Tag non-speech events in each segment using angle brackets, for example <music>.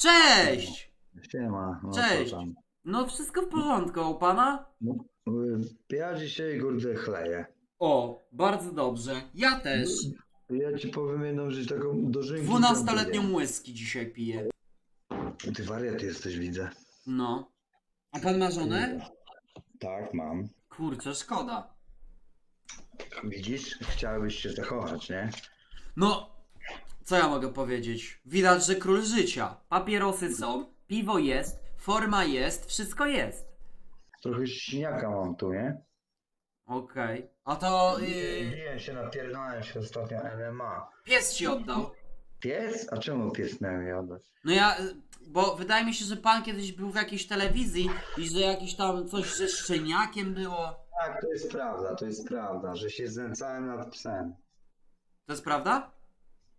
Cześć! Siema. No, Cześć. Tam? No wszystko w porządku, a u pana? No, y, ja dzisiaj kurde chleję. O, bardzo dobrze. Ja też. Ja ci powiem jedną rzecz taką dożynkę. Dwunastoletnią whisky dzisiaj piję. Ty wariat jesteś, widzę. No. A pan ma żonę? Tak, mam. Kurczę, szkoda. Widzisz? Chciałbyś się zachować, nie? No, co ja mogę powiedzieć? Widać, że król życia. Papierosy są, piwo jest, forma jest, wszystko jest. Trochę śniaka mam tu, nie? Okej. A to yy, Biłem się, napierdolałem się ostatnio MMA. pies ci oddał. Pies? A czemu pies miał mi oddać? No ja, y, bo wydaje mi się, że pan kiedyś był w jakiejś telewizji i że jakiś tam coś ze szczeniakiem było. Tak, to jest prawda, to jest prawda, że się znęcałem nad psem. To jest prawda?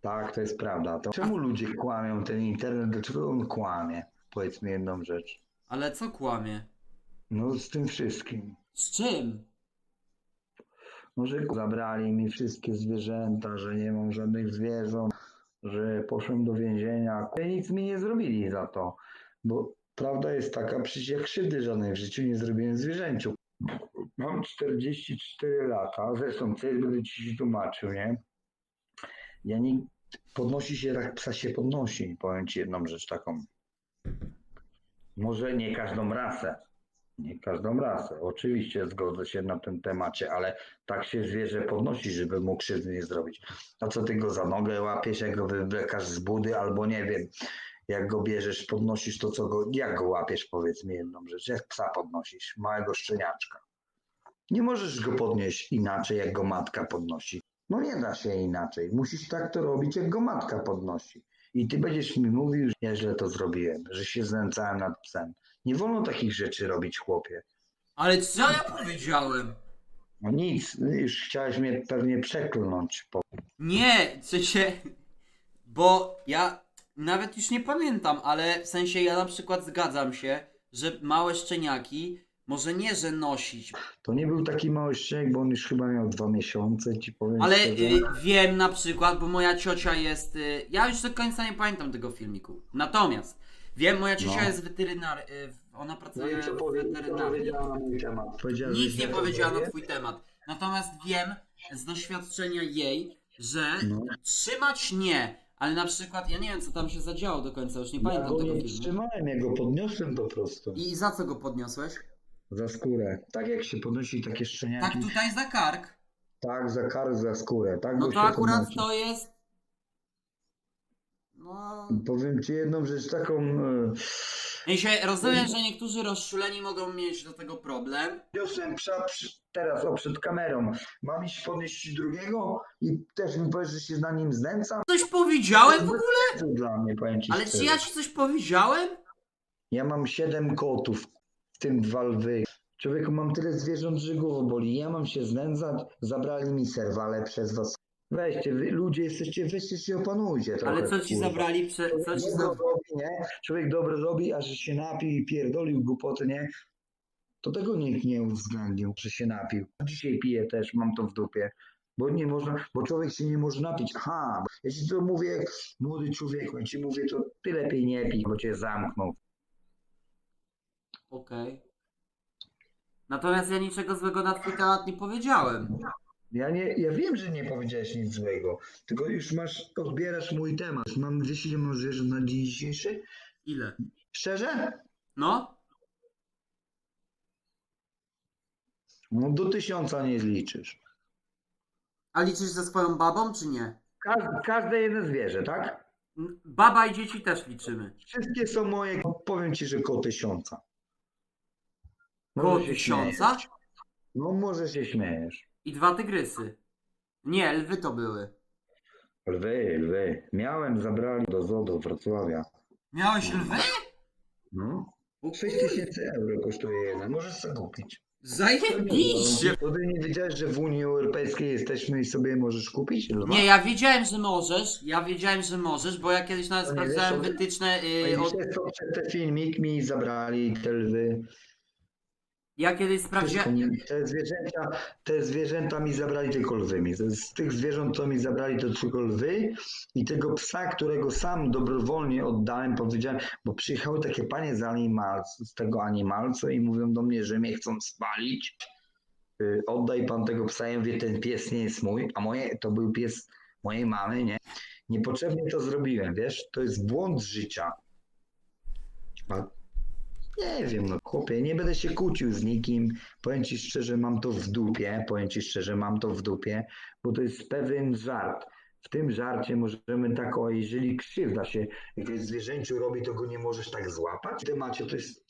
Tak, to jest prawda. To czemu ludzie kłamią ten internet? Dlaczego on kłamie? Powiedz mi jedną rzecz. Ale co kłamie? No z tym wszystkim. Z czym? Może zabrali mi wszystkie zwierzęta, że nie mam żadnych zwierząt, że poszłem do więzienia. I nic mi nie zrobili za to. Bo prawda jest taka, przecież ja krzywdy żadnej w życiu nie zrobiłem zwierzęciu. Mam 44 lata, zresztą coś będę ci tłumaczył, nie? Ja nie... Podnosi się jak psa się podnosi. Powiem ci jedną rzecz taką. Może nie każdą rasę. Nie każdą rasę. Oczywiście zgodzę się na tym temacie, ale tak się zwierzę podnosi, żeby mu krzywdy nie zrobić. A co ty go za nogę łapiesz, jak go wywlekasz z budy, albo nie wiem, jak go bierzesz, podnosisz to, co go, jak go łapiesz, powiedz mi jedną rzecz, jak psa podnosisz, małego szczeniaczka. Nie możesz go podnieść inaczej, jak go matka podnosi. No nie da się inaczej. Musisz tak to robić, jak go matka podnosi. I ty będziesz mi mówił, że ja źle to zrobiłem, że się znęcałem nad psem. Nie wolno takich rzeczy robić, chłopie. Ale co ja powiedziałem? No nic, już chciałeś mnie pewnie przeklnąć. Po... Nie, w sensie, bo ja nawet już nie pamiętam, ale w sensie ja na przykład zgadzam się, że małe szczeniaki może nie, że nosić, To nie był taki mały szczeniak, bo on już chyba miał dwa miesiące, ci powiem ale szczerze. y, wiem na przykład, bo moja ciocia jest, y, ja już do końca nie pamiętam tego filmiku, natomiast wiem, moja ciocia No. jest weterynar, y, ona No pracuje i co w powie, co weterynarii. powiedziała na mój temat? Powiedziała, że Nic nie źle powiedziała na twój temat. Natomiast wiem z doświadczenia jej, że No. trzymać nie, ale na przykład, ja nie wiem co tam się zadziało do końca, już nie Ja pamiętam go tego nie filmu. trzymałem, ja go podniosłem po prostu. I za co go podniosłeś? Za skórę. Tak jak się podnosi takie szczeniaki. Tak tutaj za kark. Tak, za kark, za skórę. Tak No to akurat podnosi. to jest... No... Powiem ci jedną rzecz taką. e, Ja się rozumiem, że niektórzy rozczuleni mogą mieć do tego problem. Podniosłem psa teraz, o, przed kamerą. Mam iść podnieść drugiego i też mi powiesz, że się na nim znęcam? Coś powiedziałem w ogóle? Dla mnie, powiem ci Ale czy ja ci coś powiedziałem? Ja mam siedem kotów, tym dwa lwy. Człowieku, mam tyle zwierząt, że głowa boli. Ja mam się znęcać, zabrali mi serwale przez was. Weźcie, wy ludzie jesteście, weźcie się opanujcie trochę. Ale co ci kurwa. zabrali prze... Co ci Dobro robi, nie? Człowiek dobro robi, a że się napił i pierdolił głupoty, nie? To tego nikt nie uwzględnił, że się napił. Dzisiaj piję też, mam to w dupie. Bo nie można, bo człowiek się nie może napić. Aha, ja ci to mówię, młody człowieku, ja ci mówię, to ty lepiej nie pij, bo cię zamknął. Okej. Natomiast ja niczego złego na twój temat nie powiedziałem. Ja, nie, ja wiem, że nie powiedziałeś nic złego, tylko już masz, odbierasz mój temat. Mam 10 mam zwierząt na dzień dzisiejszy? Ile? Szczerze? No? No do tysiąca nie zliczysz. A liczysz ze swoją babą, czy nie? Każde, każde jedno zwierzę, tak? Baba i dzieci też liczymy. Wszystkie są moje, powiem ci, że koło tysiąca. Koło Może się tysiąca? śmiejesz. No może się śmiejesz. I dwa tygrysy. Nie, lwy to były. Lwy, lwy. Miałem, zabrali do zoo do Wrocławia. Miałeś lwy? No. 6 tysięcy euro kosztuje jeden. Możesz sobie kupić. Zajebiście! To ty nie wiedziałeś, że w Unii Europejskiej jesteśmy i sobie możesz kupić lwa? Nie, ja wiedziałem, że możesz. Ja wiedziałem, że możesz, bo ja kiedyś nawet sprawdzałem wytyczne No i od... przez ten filmik mi zabrali te lwy. Ja kiedyś sprawdziłem... Te zwierzęta, te zwierzęta mi zabrali tylko lwy. Z, tych zwierząt, co mi zabrali, to tylko lwy i tego psa, którego sam dobrowolnie oddałem, powiedziałem, bo przyjechały takie panie z, animal, z tego animalco i mówią do mnie, że mnie chcą spalić. Y, Oddaj pan tego psa. Ja mówię, ten pies nie jest mój, a moje, to był pies mojej mamy, nie? Niepotrzebnie to zrobiłem, wiesz? To jest błąd życia. A nie wiem, no chłopie, nie będę się kłócił z nikim. Powiem ci szczerze, mam to w dupie. Powiem ci szczerze, mam to w dupie, bo to jest pewien żart. W tym żarcie możemy tak, o, jeżeli krzywda się jakiegoś zwierzęciu robi, to go nie możesz tak złapać. W temacie to jest,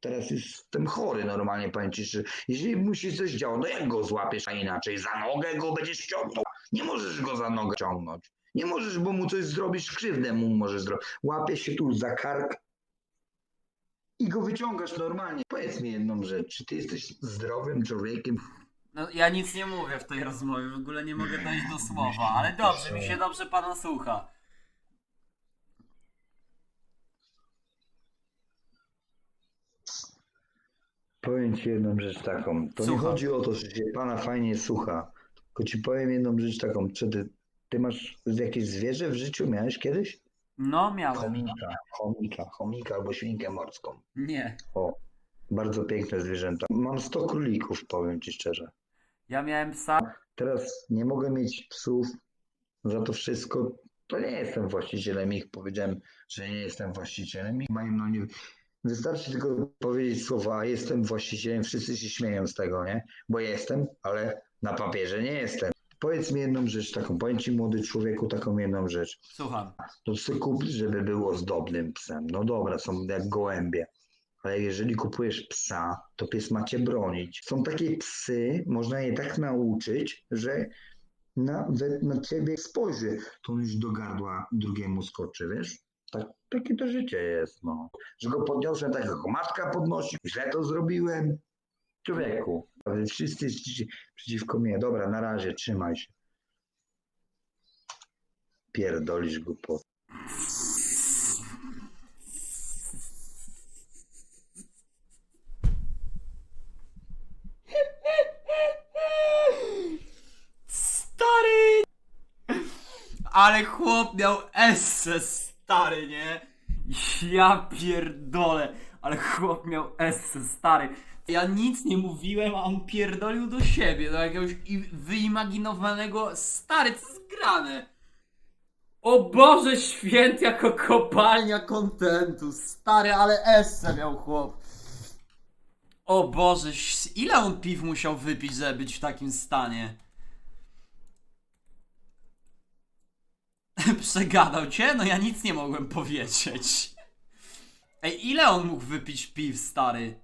teraz jestem chory normalnie, powiem ci. Jeżeli mu się coś działo, no jak go złapiesz, a inaczej za nogę go będziesz ciągnął. Nie możesz go za nogę ciągnąć. Nie możesz, bo mu coś zrobisz, krzywdę mu możesz zrobić. Łapiesz się tu za kark, i go wyciągasz normalnie. Powiedz mi jedną rzecz, czy ty jesteś zdrowym człowiekiem? No, ja nic nie mówię w tej rozmowie, w ogóle nie mogę dojść do słowa, ale dobrze, mi się dobrze pana słucha. Powiem ci jedną rzecz taką. To nie chodzi o to, że się pana fajnie słucha. Tylko ci powiem jedną rzecz taką. Czy ty, ty masz jakieś zwierzę w życiu? Miałeś kiedyś? No, miałem. Chomika, chomika, chomika albo świnkę morską. Nie. O, bardzo piękne zwierzęta. Mam 100 królików, powiem ci szczerze. Ja miałem psa. Teraz nie mogę mieć psów za to wszystko. To nie jestem właścicielem ich. Powiedziałem, że nie jestem właścicielem ich. Mają no nie. Wystarczy tylko powiedzieć słowa, jestem właścicielem, wszyscy się śmieją z tego, nie? Bo jestem, ale na papierze nie jestem. Powiedz mi jedną rzecz taką, powiem ci młody człowieku taką jedną rzecz. Słucham. To psy kup, żeby było zdobnym psem. No dobra, są jak gołębie. Ale jeżeli kupujesz psa, to pies ma cię bronić. Są takie psy, można je tak nauczyć, że na, na ciebie spojrzy, to on już do gardła drugiemu skoczy, wiesz? Tak, takie to życie jest, no. Że go podniosłem tak, jak go matka podnosi, źle to zrobiłem. Człowieku, wszyscy przeciwko mnie. Dobra, na razie, trzymaj się. Pierdolisz głupot. Stary! Ale chłop miał esse, stary, nie? Ja pierdolę, ale chłop miał esse, stary. Ja nic nie mówiłem, a on pierdolił do siebie, do jakiegoś wyimaginowanego... Stary, co jest? O Boże święty, jako kopalnia kontentu, stary, ale esse miał chłop. O Boże, ile on piw musiał wypić, żeby być w takim stanie? <laughs> Przegadał cię? No ja nic nie mogłem powiedzieć. Ej, ile on mógł wypić piw, stary?